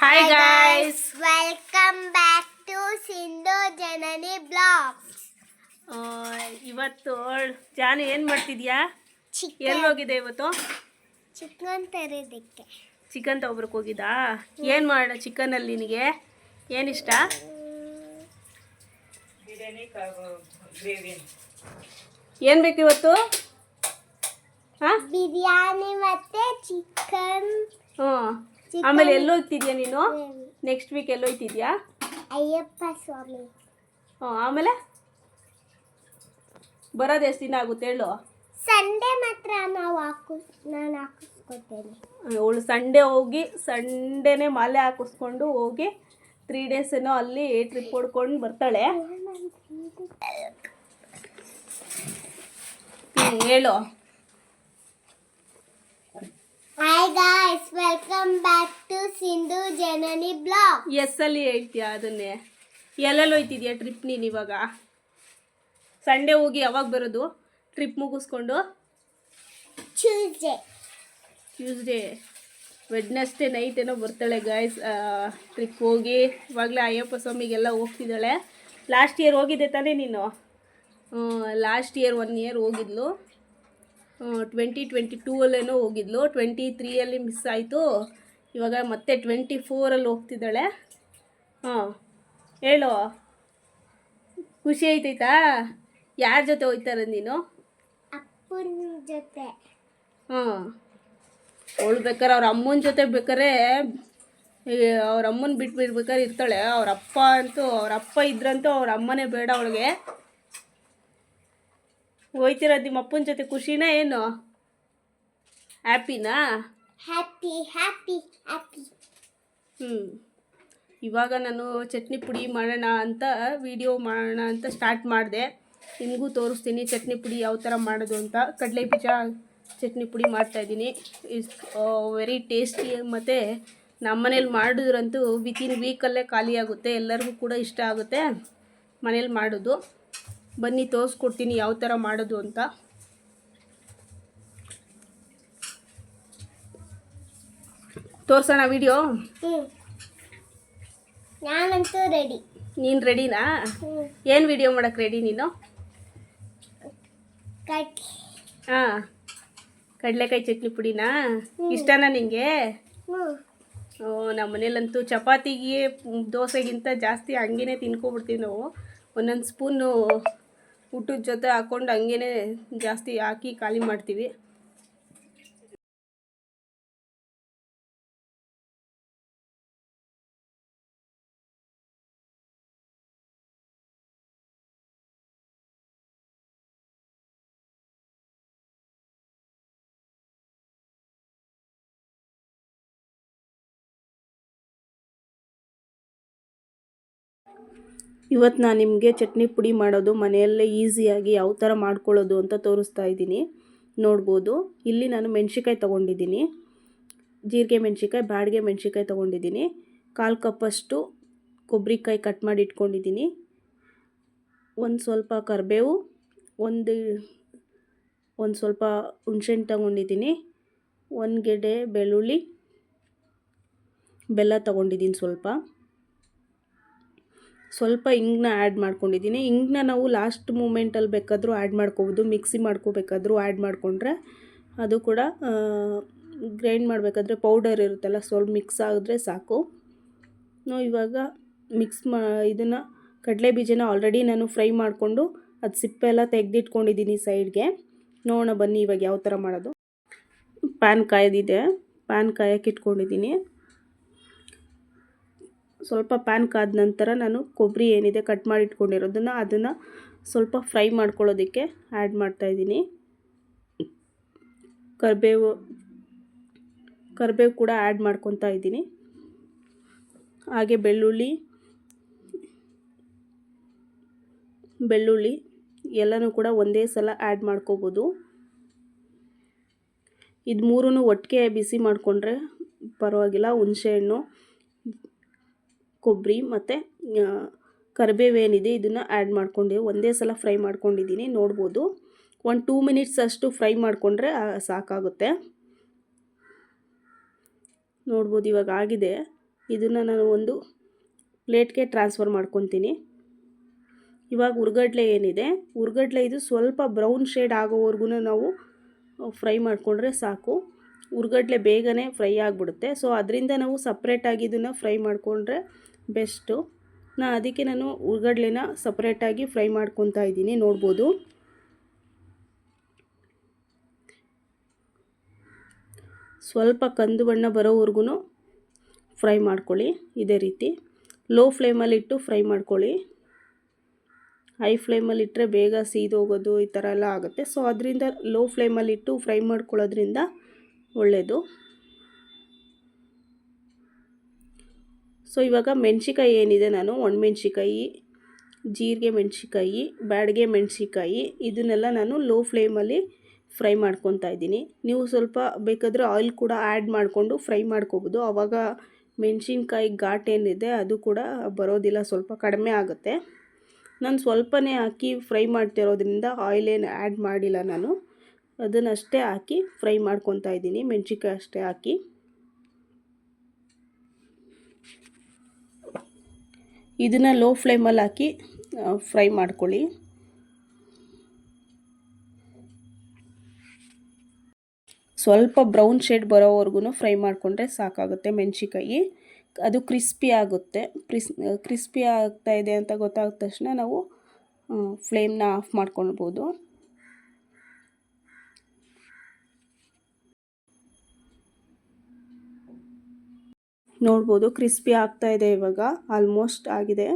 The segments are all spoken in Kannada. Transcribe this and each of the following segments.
Hi guys welcome back to Sindhu Janani vlogs ಇವತ್ತು ಜಾನು ಏನು ಮಾಡ್ತಿದ್ಯಾ? ಚಿಕನ್ ಎಲ್ಲೋಗಿದೆ ಇವತ್ತು? ಚಿಕನ್ ತರೋದಕ್ಕೆ ಚಿಕನ್ ತಗೊಬ್ರಕ್ಕೆ ಹೋಗಿದ್ದಾ ಏನು ಮಾಡ ಚಿಕನಲ್ಲಿ ನಿನಗೆ? ಏನಿಷ್ಟ ಏನು ಬೇಕು ಇವತ್ತು? ಹಾಂ? ಬಿರಿಯಾನಿ ಮತ್ತೆ ಚಿಕನ್. ಹ್ಞೂ ಆಮೇಲೆ ಎಲ್ಲೋ ಹೋಗ್ತಿದ್ಯಾ ನೀನು? ನೆಕ್ಸ್ಟ್ ವೀಕ್ ಎಲ್ಲೋ ಹೋಗ್ತಿದ್ಯಾ ಅಯ್ಯಪ್ಪ ಸ್ವಾಮಿ. ಹ್ಞೂ ಆಮೇಲೆ? ಬರೋದು ಎಷ್ಟು ದಿನ ಆಗುತ್ತೆ ಹೇಳು? ಸಂಡೇ ಮಾತ್ರ ನಾವು ಹಾಕು ನಾನು ಹಾಕಿಸ್ಕೊತೇನೆ. ಅವಳು ಸಂಡೇ ಹೋಗಿ ಸಂಡೇನೆ ಮಾಲೆ ಹಾಕಿಸ್ಕೊಂಡು ಹೋಗಿ ತ್ರೀ ಡೇಸ್ ಏನೋ ಅಲ್ಲಿ ಟ್ರಿಪ್ ಹೊಡ್ಕೊಂಡು ಬರ್ತಾಳೆ. ಹೇಳು. Hi guys welcome back to Sindhu Janani vlogs ಅಲ್ಲಿ ಹೇಳ್ತೀಯ ಅದನ್ನೇ. ಎಲ್ಲೆಲ್ಲಿ ಹೋಯ್ತಿದ್ಯಾ ಟ್ರಿಪ್ ನೀನು ಇವಾಗ? ಸಂಡೇ ಹೋಗಿ ಯಾವಾಗ ಬರೋದು? ಟ್ರಿಪ್ ಮುಗಿಸ್ಕೊಂಡು? ಟ್ಯೂಸ್ಡೇ ಟ್ಯೂಸ್ಡೇ ವೆಡ್ನೆಸ್ಡೇ ನೈಟ್ ಏನೋ ಬರ್ತಾಳೆ ಗಾಯ್ಸ್ ಟ್ರಿಪ್ ಹೋಗಿ. ಇವಾಗಲೇ ಅಯ್ಯಪ್ಪ ಸ್ವಾಮಿಗೆಲ್ಲ ಹೋಗ್ತಿದ್ದಾಳೆ. ಲಾಸ್ಟ್ ಇಯರ್ ಹೋಗಿದ್ದೆ ತಾನೇ ನೀನು? ಲಾಸ್ಟ್ ಇಯರ್ ಒನ್ ಇಯರ್ ಹೋಗಿದ್ಲು. ಟ್ವೆಂಟಿ ಟ್ವೆಂಟಿ ಟೂವಲ್ಲೇನೋ ಹೋಗಿದ್ಲು. ಟ್ವೆಂಟಿ ತ್ರೀಯಲ್ಲಿ ಮಿಸ್ ಆಯಿತು. ಇವಾಗ ಮತ್ತೆ ಟ್ವೆಂಟಿ ಫೋರಲ್ಲಿ ಹೋಗ್ತಿದ್ದಾಳೆ. ಹಾಂ ಹೇಳು. ಖುಷಿ ಆಯ್ತೈತಾ? ಯಾರ ಜೊತೆ ಹೋಗ್ತಾರೆ ನೀನು? ಅಪ್ಪನ ಜೊತೆ. ಹಾಂ. ಅವಳು ಬೇಕಾರೆ ಅವ್ರ ಅಮ್ಮನ ಜೊತೆ ಬೇಕಾರೆ ಅವ್ರ ಅಮ್ಮನ ಬಿಟ್ಟು ಬಿಡ್ಬೇಕಾದ್ರೆ ಇರ್ತಾಳೆ. ಅವ್ರ ಅಪ್ಪ ಅಂತೂ ಅವ್ರ ಅಪ್ಪ ಇದ್ರಂತೂ ಅವ್ರ ಅಮ್ಮನೇ ಬೇಡ ಅವಳಿಗೆ. ಹೋಯ್ತಿರೋದು ನಿಮ್ಮ ಅಪ್ಪನ ಜೊತೆ ಖುಷಿನಾ ಏನು? ಹ್ಯಾಪಿನಾ ಹ್ಯಾಪಿ ಹ್ಯಾಪಿ ಹ್ಯಾಪಿ ಹ್ಞೂ ಇವಾಗ ನಾನು ಚಟ್ನಿ ಪುಡಿ ಮಾಡೋಣ ಅಂತ ವಿಡಿಯೋ ಮಾಡೋಣ ಅಂತ ಸ್ಟಾರ್ಟ್ ಮಾಡಿದೆ. ನಿಮಗೂ ತೋರಿಸ್ತೀನಿ ಚಟ್ನಿ ಪುಡಿ ಯಾವ ಥರ ಮಾಡೋದು ಅಂತ. ಕಡಲೆ ಬೀಜ ಚಟ್ನಿ ಪುಡಿ ಮಾಡ್ತಾಯಿದ್ದೀನಿ ಇಸ್ ವೆರಿ ಟೇಸ್ಟಿ ಮತ್ತು ನಮ್ಮನೇಲಿ ಮಾಡಿದ್ರಂತೂ ವಿತಿನ್ ವೀಕಲ್ಲೇ ಖಾಲಿ ಆಗುತ್ತೆ. ಎಲ್ಲರಿಗೂ ಕೂಡ ಇಷ್ಟ ಆಗುತ್ತೆ ಮನೇಲಿ ಮಾಡೋದು. ಬನ್ನಿ ತೋರಿಸ್ಕೊಡ್ತೀನಿ ಯಾವ ಥರ ಮಾಡೋದು ಅಂತ. ತೋರ್ಸೋಣ ವಿಡಿಯೋ? ನಾನಂತೂ ರೆಡಿ ನೀನು ರೆಡಿನಾ ಏನು ವಿಡಿಯೋ ಮಾಡಕ್ಕೆ ರೆಡಿ ನೀನು? ಹಾಂ. ಕಡಲೆಕಾಯಿ ಚಟ್ನಿ ಪುಡಿನಾ? ಇಷ್ಟನಾ ನಿಂಗೆ? ಹ್ಞೂ ಓ ನಮ್ಮ ಮನೇಲಂತೂ ಚಪಾತಿಗೆ ದೋಸೆಗಿಂತ ಜಾಸ್ತಿ ಹಂಗೇನೆ ತಿನ್ಕೊಬಿಡ್ತೀವಿ ನಾವು. ಒಂದೊಂದು ಸ್ಪೂನು ಊಟದ ಜೊತೆ ಹಾಕ್ಕೊಂಡು ಹಂಗೇ ಜಾಸ್ತಿ ಹಾಕಿ ಖಾಲಿ ಮಾಡ್ತೀವಿ. ಇವತ್ತು ನಾನು ನಿಮಗೆ ಚಟ್ನಿ ಪುಡಿ ಮಾಡೋದು ಮನೆಯಲ್ಲೇ ಈಸಿಯಾಗಿ ಯಾವ ಥರ ಮಾಡ್ಕೊಳ್ಳೋದು ಅಂತ ತೋರಿಸ್ತಾ ಇದ್ದೀನಿ. ನೋಡ್ಬೋದು. ಇಲ್ಲಿ ನಾನು ಮೆಣಸಿಕಾಯಿ ತೊಗೊಂಡಿದ್ದೀನಿ. ಜೀರಿಗೆ ಮೆಣಸಿಕಾಯಿ ಬ್ಯಾಡಿಗೆ ಮೆಣಸಿಕಾಯಿ ತೊಗೊಂಡಿದ್ದೀನಿ. ಕಾಲು ಕಪ್ಪಷ್ಟು ಕೊಬ್ಬರಿಕಾಯಿ ಕಟ್ ಮಾಡಿ ಇಟ್ಕೊಂಡಿದ್ದೀನಿ. ಒಂದು ಸ್ವಲ್ಪ ಕರಿಬೇವು, ಒಂದು ಒಂದು ಸ್ವಲ್ಪ ಹುಣ್ಸೆಹಣ್ಣು ತೊಗೊಂಡಿದ್ದೀನಿ. ಒಂದು ಗೆಡ್ಡೆ ಬೆಳ್ಳುಳ್ಳಿ, ಬೆಲ್ಲ ತೊಗೊಂಡಿದ್ದೀನಿ ಸ್ವಲ್ಪ. ಸ್ವಲ್ಪ ಇಂಗ್ನ ಆ್ಯಡ್ ಮಾಡ್ಕೊಂಡಿದ್ದೀನಿ. ಹಿಂಗನ್ನ ನಾವು ಲಾಸ್ಟ್ ಮೂಮೆಂಟಲ್ಲಿ ಬೇಕಾದರೂ ಆ್ಯಡ್ ಮಾಡ್ಕೋಬೋದು. ಮಿಕ್ಸಿ ಮಾಡ್ಕೋಬೇಕಾದ್ರೂ ಆ್ಯಡ್ ಮಾಡಿಕೊಂಡ್ರೆ ಅದು ಕೂಡ ಗ್ರೈಂಡ್ ಮಾಡಬೇಕಾದ್ರೆ ಪೌಡರ್ ಇರುತ್ತಲ್ಲ, ಸ್ವಲ್ಪ ಮಿಕ್ಸ್ ಆಗಿದ್ರೆ ಸಾಕು. ನಾವು ಇವಾಗ ಮಿಕ್ಸ್ ಮಾ, ಇದನ್ನು ಕಡಲೆ ಬೀಜನ ಆಲ್ರೆಡಿ ನಾನು ಫ್ರೈ ಮಾಡಿಕೊಂಡು ಅದು ಸಿಪ್ಪೆ ಎಲ್ಲ ತೆಗೆದಿಟ್ಕೊಂಡಿದ್ದೀನಿ ಸೈಡ್ಗೆ ನೋಡೋಣ ಬನ್ನಿ ಇವಾಗ ಯಾವ ಥರ ಮಾಡೋದು. ಪ್ಯಾನ್ ಕಾಯ್ದಿದೆ. ಪ್ಯಾನ್ ಕಾಯಕ್ಕೆ ಇಟ್ಕೊಂಡಿದ್ದೀನಿ. ಸ್ವಲ್ಪ ಪ್ಯಾನ್ ಕಾದ ನಂತರ ನಾನು ಕೊಬ್ಬರಿ ಏನಿದೆ ಕಟ್ ಮಾಡಿ ಇಟ್ಕೊಂಡಿರೋದನ್ನು ಅದನ್ನು ಸ್ವಲ್ಪ ಫ್ರೈ ಮಾಡ್ಕೊಳ್ಳೋದಕ್ಕೆ ಆ್ಯಡ್ ಮಾಡ್ತಾಯಿದ್ದೀನಿ ಕರಿಬೇವು ಕರಿಬೇವು ಕೂಡ ಆ್ಯಡ್ ಮಾಡ್ಕೊತಾ ಇದ್ದೀನಿ. ಹಾಗೆ ಬೆಳ್ಳುಳ್ಳಿ ಬೆಳ್ಳುಳ್ಳಿ ಎಲ್ಲನೂ ಕೂಡ ಒಂದೇ ಸಲ ಆ್ಯಡ್ ಮಾಡ್ಕೋಬೋದು. ಇದು ಮೂರೂ ಒಟ್ಟಿಗೆ ಬಿಸಿ ಮಾಡಿಕೊಂಡ್ರೆ ಪರವಾಗಿಲ್ಲ ಹುಣಸೆಹಣ್ಣು ಕೊಬ್ಬರಿ ಮತ್ತು ಕರಿಬೇವು ಏನಿದೆ ಇದನ್ನು ಆ್ಯಡ್ ಮಾಡ್ಕೊಂಡು. ಒಂದೇ ಸಲ ಫ್ರೈ ಮಾಡ್ಕೊಂಡಿದ್ದೀನಿ, ನೋಡ್ಬೋದು. ಒಂದು ಟೂ ಮಿನಿಟ್ಸ್ ಅಷ್ಟು ಫ್ರೈ ಮಾಡಿಕೊಂಡ್ರೆ ಸಾಕಾಗುತ್ತೆ. ನೋಡ್ಬೋದು ಇವಾಗ ಆಗಿದೆ. ಇದನ್ನು ನಾನು ಒಂದು ಪ್ಲೇಟ್ಗೆ ಟ್ರಾನ್ಸ್ಫರ್ ಮಾಡ್ಕೊತೀನಿ. ಇವಾಗ ಉರ್ಗಡ್ಲೆ ಏನಿದೆ? ಉರ್ಗಡ್ಲೆ ಇದು ಸ್ವಲ್ಪ ಬ್ರೌನ್ ಶೇಡ್ ಆಗೋವರೆಗೂ ನಾವು ಫ್ರೈ ಮಾಡಿಕೊಂಡ್ರೆ ಸಾಕು. ಉರ್ಗಡ್ಲೆ ಬೇಗನೆ ಫ್ರೈ ಆಗಿಬಿಡುತ್ತೆ. ಸೊ ಅದರಿಂದ ನಾವು ಸಪ್ರೇಟಾಗಿ ಇದನ್ನು ಫ್ರೈ ಮಾಡಿಕೊಂಡ್ರೆ ಬೆಸ್ಟು. ನಾ ಅದಕ್ಕೆ ನಾನು ಉಳ್ಗಡ್ಲೆನ ಸಪ್ರೇಟಾಗಿ ಫ್ರೈ ಮಾಡ್ಕೊತಾ ಇದ್ದೀನಿ, ನೋಡ್ಬೋದು. ಸ್ವಲ್ಪ ಕಂದು ಬಣ್ಣ ಬರೋವರೆಗೂ ಫ್ರೈ ಮಾಡ್ಕೊಳ್ಳಿ, ಇದೇ ರೀತಿ. ಲೋ ಫ್ಲೇಮಲ್ಲಿಟ್ಟು ಫ್ರೈ ಮಾಡ್ಕೊಳ್ಳಿ. ಹೈ ಫ್ಲೇಮಲ್ಲಿ ಇಟ್ಟರೆ ಬೇಗ ಸೀದೋಗೋದು, ಈ ಥರ ಎಲ್ಲ ಆಗುತ್ತೆ. ಸೊ ಅದರಿಂದ ಲೋ ಫ್ಲೇಮಲ್ಲಿಟ್ಟು ಫ್ರೈ ಮಾಡ್ಕೊಳ್ಳೋದ್ರಿಂದ ಒಳ್ಳೆಯದು ಸೊ ಇವಾಗ ಮೆಣಸಿಕಾಯಿ ಏನಿದೆ ನಾನು ಒಣಮೆಣ್ಸಿಕಾಯಿ ಜೀರಿಗೆ ಮೆಣಸಿಕಾಯಿ ಬ್ಯಾಡಗೆ ಮೆಣಸಿಕಾಯಿ ಇದನ್ನೆಲ್ಲ ನಾನು ಲೋ ಫ್ಲೇಮಲ್ಲಿ ಫ್ರೈ ಮಾಡ್ಕೊತಾ ಇದ್ದೀನಿ. ನೀವು ಸ್ವಲ್ಪ ಬೇಕಾದರೆ ಆಯಿಲ್ ಕೂಡ ಆ್ಯಡ್ ಮಾಡಿಕೊಂಡು ಫ್ರೈ ಮಾಡ್ಕೋಬೋದು. ಆವಾಗ ಮೆಣಸಿನ್ಕಾಯಿ ಘಾಟ್ ಏನಿದೆ, ಅದು ಕೂಡ ಬರೋದಿಲ್ಲ, ಸ್ವಲ್ಪ ಕಡಿಮೆ ಆಗುತ್ತೆ. ನಾನು ಸ್ವಲ್ಪನೇ ಹಾಕಿ ಫ್ರೈ ಮಾಡ್ತಿರೋದ್ರಿಂದ ಆಯಿಲ್ ಏನು ಆ್ಯಡ್ ಮಾಡಿಲ್ಲ ನಾನು. ಅದನ್ನಷ್ಟೇ ಹಾಕಿ ಫ್ರೈ ಮಾಡ್ಕೊತಾ ಇದ್ದೀನಿ, ಮೆಣಸಿನ್ಕಾಯಿ ಅಷ್ಟೇ ಹಾಕಿ. ಇದನ್ನು ಲೋ ಫ್ಲೇಮಲ್ಲಿ ಹಾಕಿ ಫ್ರೈ ಮಾಡ್ಕೊಳ್ಳಿ. ಸ್ವಲ್ಪ ಬ್ರೌನ್ ಶೇಡ್ ಬರೋವರೆಗೂ ಫ್ರೈ ಮಾಡಿಕೊಂಡ್ರೆ ಸಾಕಾಗುತ್ತೆ ಮೆಣಸಿಕಾಯಿ ಅದು ಕ್ರಿಸ್ಪಿ ಆಗುತ್ತೆ. ಕ್ರಿಸ್ ಕ್ರಿಸ್ಪಿ ಆಗ್ತಾ ಇದೆ ಅಂತ ಗೊತ್ತಾದ ತಕ್ಷಣ ನಾವು ಫ್ಲೇಮ್ನ ಆಫ್ ಮಾಡ್ಕೊಳ್ಬೋದು. ನೋಡ್ಬೋದು. ಕ್ರಿಸ್ಪಿ ಆಗ್ತಾ ಇದೆ ಇವಾಗ. ಆಲ್ಮೋಸ್ಟ್ ಆಗಿದೆ.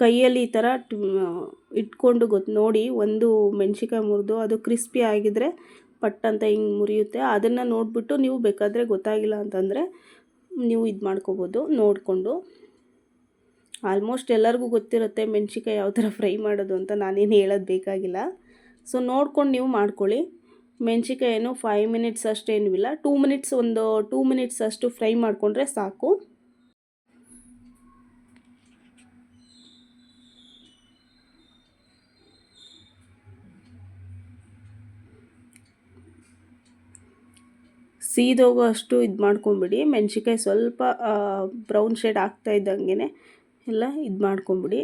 ಕೈಯಲ್ಲಿ ಈ ಥರ ಇಟ್ಕೊಂಡು ಗೊತ್ತು ನೋಡಿ ಒಂದು ಮೆಣಸಿಕಾಯಿ ಮುರಿದು ಅದು ಕ್ರಿಸ್ಪಿ ಆಗಿದ್ರೆ ಪಟ್ ಅಂತ ಹಿಂಗೆ ಮುರಿಯುತ್ತೆ. ಅದನ್ನು ನೋಡಿಬಿಟ್ಟು ನೀವು ಬೇಕಾದರೆ ಗೊತ್ತಾಗಿಲ್ಲ ಅಂತಂದರೆ ನೀವು ಇದು ಮಾಡ್ಕೋಬೋದು. ನೋಡಿಕೊಂಡು. ಆಲ್ಮೋಸ್ಟ್ ಎಲ್ಲರಿಗೂ ಗೊತ್ತಿರುತ್ತೆ ಮೆಣ್ಸಿಕಾಯಿ ಯಾವ ಥರ ಫ್ರೈ ಮಾಡೋದು ಅಂತ ನಾನೇನು ಹೇಳೋದು ಬೇಕಾಗಿಲ್ಲ. ಸೊ ನೋಡ್ಕೊಂಡು ನೀವು ಮಾಡ್ಕೊಳ್ಳಿ. ಮೆಣಸಿಕಾಯಿ ಏನು ಫೈವ್ ಮಿನಿಟ್ಸ್ ಅಷ್ಟೇನೂ ಇಲ್ಲ. ಟೂ ಮಿನಿಟ್ಸ್ ಒಂದು ಟೂ ಮಿನಿಟ್ಸ್ ಅಷ್ಟು ಫ್ರೈ ಮಾಡಿಕೊಂಡ್ರೆ ಸಾಕು. ಸೀದೋಗೋ ಅಷ್ಟು ಇದು ಮಾಡ್ಕೊಂಬಿಡಿ. ಮೆಣ್ಸಿಕಾಯಿ ಸ್ವಲ್ಪ ಬ್ರೌನ್ ಶೇಡ್ ಆಗ್ತಾ ಇದ್ದಂಗೆ ಎಲ್ಲ ಇದು ಮಾಡ್ಕೊಂಬಿಡಿ.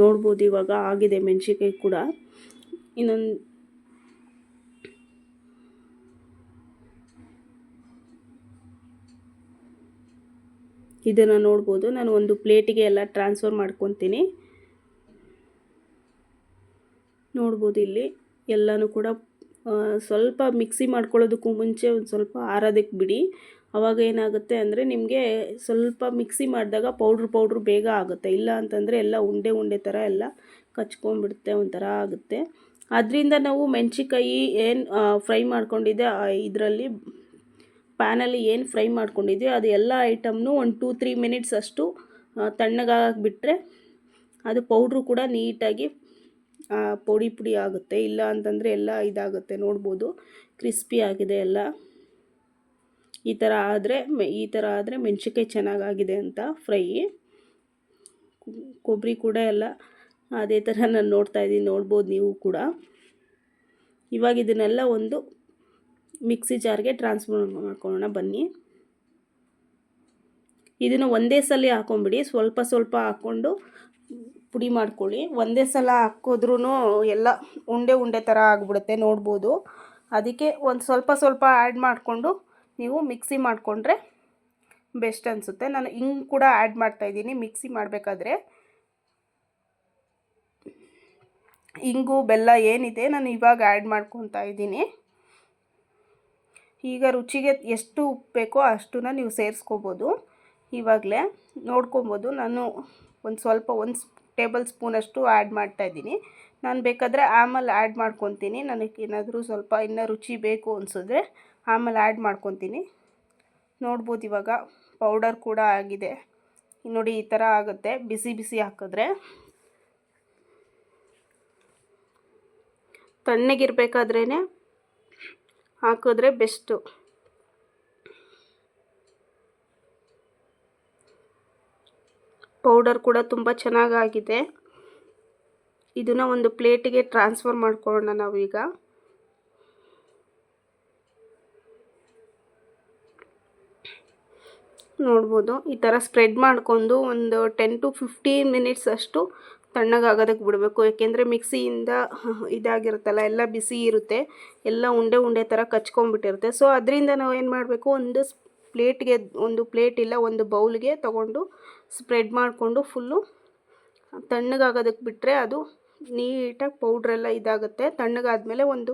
ನೋಡ್ಬೋದು, ಇವಾಗ ಆಗಿದೆ ಮೆಣಸಿಕಾಯಿ ಕೂಡ. ಇನ್ನೊಂದು ಇದನ್ನು ನೋಡ್ಬೋದು. ನಾನು ಒಂದು ಪ್ಲೇಟಿಗೆ ಎಲ್ಲ ಟ್ರಾನ್ಸ್ಫರ್ ಮಾಡ್ಕೊತೀನಿ. ನೋಡ್ಬೋದು ಇಲ್ಲಿ. ಎಲ್ಲನೂ ಕೂಡ ಸ್ವಲ್ಪ ಮಿಕ್ಸಿ ಮಾಡ್ಕೊಳ್ಳೋದಕ್ಕೂ ಮುಂಚೆ ಒಂದು ಸ್ವಲ್ಪ ಆರೋದಕ್ಕೆ ಬಿಡಿ. ಅವಾಗ ಏನಾಗುತ್ತೆ ಅಂದರೆ ನಿಮಗೆ ಸ್ವಲ್ಪ ಮಿಕ್ಸಿ ಮಾಡಿದಾಗ ಪೌಡ್ರ್ ಪೌಡ್ರ್ ಬೇಗ ಆಗುತ್ತೆ. ಇಲ್ಲ ಅಂತಂದರೆ ಎಲ್ಲ ಉಂಡೆ ಉಂಡೆ ಥರ ಎಲ್ಲ ಕಚ್ಕೊಂಡ್ಬಿಡುತ್ತೆ ಒಂಥರ ಆಗುತ್ತೆ. ಅದರಿಂದ ನಾವು ಮೆಣಸಿಕಾಯಿ ಏನು ಫ್ರೈ ಮಾಡ್ಕೊಂಡಿದ್ದೆ ಇದರಲ್ಲಿ ಪ್ಯಾನಲ್ಲಿ ಏನು ಫ್ರೈ ಮಾಡ್ಕೊಂಡಿದ್ವಿ, ಅದು ಎಲ್ಲ ಐಟಮ್ನು ಒಂದು ಟೂ ತ್ರೀ ಮಿನಿಟ್ಸ್ ಅಷ್ಟು ತಣ್ಣಗಾಗಿಬಿಟ್ರೆ ಅದು ಪೌಡ್ರು ಕೂಡ ನೀಟಾಗಿ ಪುಡಿ ಪುಡಿ ಆಗುತ್ತೆ. ಇಲ್ಲ ಅಂತಂದರೆ ಎಲ್ಲ ಇದಾಗುತ್ತೆ. ನೋಡ್ಬೋದು. ಕ್ರಿಸ್ಪಿ ಆಗಿದೆ ಎಲ್ಲ. ಈ ಥರ ಆದರೆ ಈ ಥರ ಆದರೆ ಮೆಣ್ಸಿನ್ಕಾಯಿ ಚೆನ್ನಾಗಾಗಿದೆ ಅಂತ ಫ್ರೈ. ಕೊಬ್ಬರಿ ಕೂಡ ಎಲ್ಲ ಅದೇ ಥರ ನಾನು ನೋಡ್ತಾ ಇದ್ದೀನಿ, ನೋಡ್ಬೋದು ನೀವು ಕೂಡ. ಇವಾಗ ಇದನ್ನೆಲ್ಲ ಒಂದು ಮಿಕ್ಸಿ ಜಾರ್ಗೆ ಟ್ರಾನ್ಸ್ಫರ್ ಮಾಡ್ಕೊಳ್ಳೋಣ, ಬನ್ನಿ. ಇದನ್ನು ಒಂದೇ ಸಲ ಹಾಕೊಂಬಿಡಿ ಸ್ವಲ್ಪ ಸ್ವಲ್ಪ ಹಾಕ್ಕೊಂಡು ಪುಡಿ ಮಾಡ್ಕೊಳ್ಳಿ. ಒಂದೇ ಸಲ ಹಾಕಿದ್ರೂ ಎಲ್ಲ ಉಂಡೆ ಉಂಡೆ ಥರ ಆಗಿಬಿಡುತ್ತೆ, ನೋಡ್ಬೋದು. ಅದಕ್ಕೆ ಒಂದು ಸ್ವಲ್ಪ ಸ್ವಲ್ಪ ಆ್ಯಡ್ ಮಾಡಿಕೊಂಡು ನೀವು ಮಿಕ್ಸಿ ಮಾಡಿಕೊಂಡ್ರೆ ಬೆಸ್ಟ್ ಅನಿಸುತ್ತೆ. ನಾನು ಹಿಂಗೆ ಕೂಡ ಆ್ಯಡ್ ಮಾಡ್ತಾಯಿದ್ದೀನಿ ಮಿಕ್ಸಿ ಮಾಡಬೇಕಾದ್ರೆ ಇಂಗು, ಬೆಲ್ಲ ಏನಿದೆ ನಾನು ಇವಾಗ ಆ್ಯಡ್ ಮಾಡ್ಕೊತಾ ಇದ್ದೀನಿ. ಈಗ ರುಚಿಗೆ ಎಷ್ಟು ಉಪ್ಪು ಬೇಕೋ ಅಷ್ಟನ್ನ ನೀವು ಸೇರಿಸ್ಕೋಬೋದು. ಇವಾಗಲೇ ನೋಡ್ಕೊಬೋದು. ನಾನು ಒಂದು ಸ್ವಲ್ಪ ಒಂದು ಟೇಬಲ್ ಸ್ಪೂನಷ್ಟು ಆ್ಯಡ್ ಮಾಡ್ತಾಯಿದ್ದೀನಿ ನಾನು ಬೇಕಾದರೆ ಆಮೇಲೆ ಆ್ಯಡ್ ಮಾಡ್ಕೊತೀನಿ. ನನಗೆ ಏನಾದರೂ ಸ್ವಲ್ಪ ಇನ್ನೂ ರುಚಿ ಬೇಕು ಅನಿಸಿದ್ರೆ ಆಮೇಲೆ ಆ್ಯಡ್ ಮಾಡ್ಕೊತೀನಿ. ನೋಡ್ಬೋದು ಇವಾಗ ಪೌಡರ್ ಕೂಡ ಆಗಿದೆ. ನೋಡಿ ಈ ಥರ ಆಗುತ್ತೆ. ಬಿಸಿ ಬಿಸಿ ಹಾಕಿದ್ರೆ ತಣ್ಣಗಿರ್ಬೇಕಾದ್ರೇ ಹಾಕಿದ್ರೆ ಬೆಸ್ಟು ಪೌಡರ್ ಕೂಡ ತುಂಬ ಚೆನ್ನಾಗಾಗಿದೆ. ಇದನ್ನು ಒಂದು ಪ್ಲೇಟಿಗೆ ಟ್ರಾನ್ಸ್ಫರ್ ಮಾಡ್ಕೊಳ್ಳೋಣ ನಾವೀಗ. ನೋಡ್ಬೋದು. ಈ ಥರ ಸ್ಪ್ರೆಡ್ ಮಾಡ್ಕೊಂಡು ಒಂದು ಟೆನ್ ಟು ಫಿಫ್ಟೀನ್ ಮಿನಿಟ್ಸ್ ಅಷ್ಟು ತಣ್ಣಗಾಗೋದಕ್ಕೆ ಬಿಡಬೇಕು. ಏಕೆಂದರೆ ಮಿಕ್ಸಿಯಿಂದ ಇದಾಗಿರುತ್ತಲ್ಲ, ಎಲ್ಲ ಬಿಸಿ ಇರುತ್ತೆ, ಎಲ್ಲ ಉಂಡೆ ಉಂಡೆ ಥರ ಕಚ್ಕೊಂಡ್ಬಿಟ್ಟಿರುತ್ತೆ. ಸೊ ಅದರಿಂದ ನಾವು ಏನು ಮಾಡಬೇಕು? ಒಂದು ಪ್ಲೇಟ್ಗೆ ಒಂದು ಪ್ಲೇಟ್ ಇಲ್ಲ, ಒಂದು ಬೌಲ್ಗೆ ತಗೊಂಡು ಸ್ಪ್ರೆಡ್ ಮಾಡಿಕೊಂಡು ಫುಲ್ಲು ತಣ್ಣಗಾಗೋದಕ್ಕೆ ಬಿಟ್ಟರೆ ಅದು ನೀಟಾಗಿ ಪೌಡ್ರೆಲ್ಲ ಇದಾಗುತ್ತೆ. ತಣ್ಣಗಾದಮೇಲೆ ಒಂದು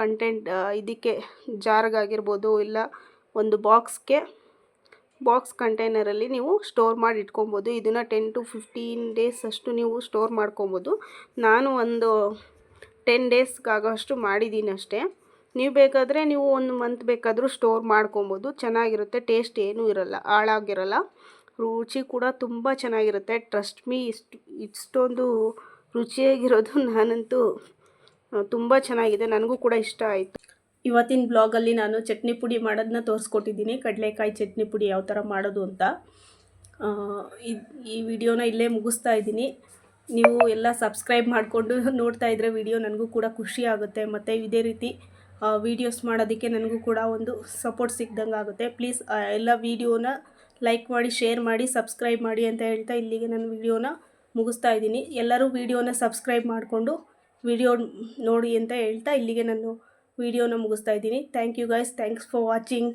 ಕಂಟೆಂಟ್ ಇದಕ್ಕೆ ಜಾರ್ಗಾಗಿರ್ಬೋದು ಇಲ್ಲ ಒಂದು ಬಾಕ್ಸ್ಗೆ ಬಾಕ್ಸ್ ಕಂಟೈನರಲ್ಲಿ ನೀವು ಸ್ಟೋರ್ ಮಾಡಿ ಇಟ್ಕೊಬೋದು. ಇದನ್ನು ಟೆನ್ ಟು ಫಿಫ್ಟೀನ್ ಡೇಸ್ ಅಷ್ಟು ನೀವು ಸ್ಟೋರ್ ಮಾಡ್ಕೊಬೋದು. ನಾನು ಒಂದು ಟೆನ್ ಡೇಸ್ಗಾಗೋಷ್ಟು ಮಾಡಿದ್ದೀನಿ ಅಷ್ಟೇ. ನೀವು ಬೇಕಾದರೆ ನೀವು ಒಂದು ಮಂತ್ ಬೇಕಾದರೂ ಸ್ಟೋರ್ ಮಾಡ್ಕೊಬೋದು. ಚೆನ್ನಾಗಿರುತ್ತೆ ಟೇಸ್ಟ್ ಏನೂ ಇರಲ್ಲ, ಹಾಳಾಗಿರಲ್ಲ. ರುಚಿ ಕೂಡ ತುಂಬ ಚೆನ್ನಾಗಿರುತ್ತೆ. ಟ್ರಸ್ಟ್ ಮೀ ಇಷ್ಟು, ಇಷ್ಟೊಂದು ರುಚಿಯಾಗಿರೋದು ನಾನಂತೂ ತುಂಬ ಚೆನ್ನಾಗಿದೆ. ನನಗೂ ಕೂಡ ಇಷ್ಟ ಆಯಿತು. ಇವತ್ತಿನ ಬ್ಲಾಗಲ್ಲಿ ನಾನು ಚಟ್ನಿ ಪುಡಿ ಮಾಡೋದನ್ನ ತೋರಿಸ್ಕೊಟ್ಟಿದ್ದೀನಿ. ಕಡಲೆಕಾಯಿ ಚಟ್ನಿ ಪುಡಿ ಯಾವ ಥರ ಮಾಡೋದು ಅಂತ. ಈ ವಿಡಿಯೋನ ಇಲ್ಲೇ ಮುಗಿಸ್ತಾ ಇದ್ದೀನಿ. ನೀವು ಎಲ್ಲ ಸಬ್ಸ್ಕ್ರೈಬ್ ಮಾಡಿಕೊಂಡು ನೋಡ್ತಾ ಇದ್ದರೆ ವಿಡಿಯೋ ನನಗೂ ಕೂಡ ಖುಷಿ ಆಗುತ್ತೆ. ಮತ್ತು ಇದೇ ರೀತಿ ವಿಡಿಯೋಸ್ ಮಾಡೋದಕ್ಕೆ ನನಗೂ ಕೂಡ ಒಂದು ಸಪೋರ್ಟ್ ಸಿಕ್ದಂಗೆ ಆಗುತ್ತೆ. ಪ್ಲೀಸ್ ಎಲ್ಲ ವೀಡಿಯೋನ ಲೈಕ್ ಮಾಡಿ ಶೇರ್ ಮಾಡಿ ಸಬ್ಸ್ಕ್ರೈಬ್ ಮಾಡಿ ಅಂತ ಹೇಳ್ತಾ ಇಲ್ಲಿಗೆ ನಾನು ವಿಡಿಯೋನ ಮುಗಿಸ್ತಾ ಇದ್ದೀನಿ. ಎಲ್ಲರೂ ವಿಡಿಯೋನ ಸಬ್ಸ್ಕ್ರೈಬ್ ಮಾಡಿಕೊಂಡು ವಿಡಿಯೋ ನೋಡಿ ಅಂತ ಹೇಳ್ತಾ ಇಲ್ಲಿಗೆ ನಾನು ವಿಡಿಯೋನ ಮುಗಿಸ್ತಾ ಇದ್ದೀನಿ. Thank you guys thanks for watching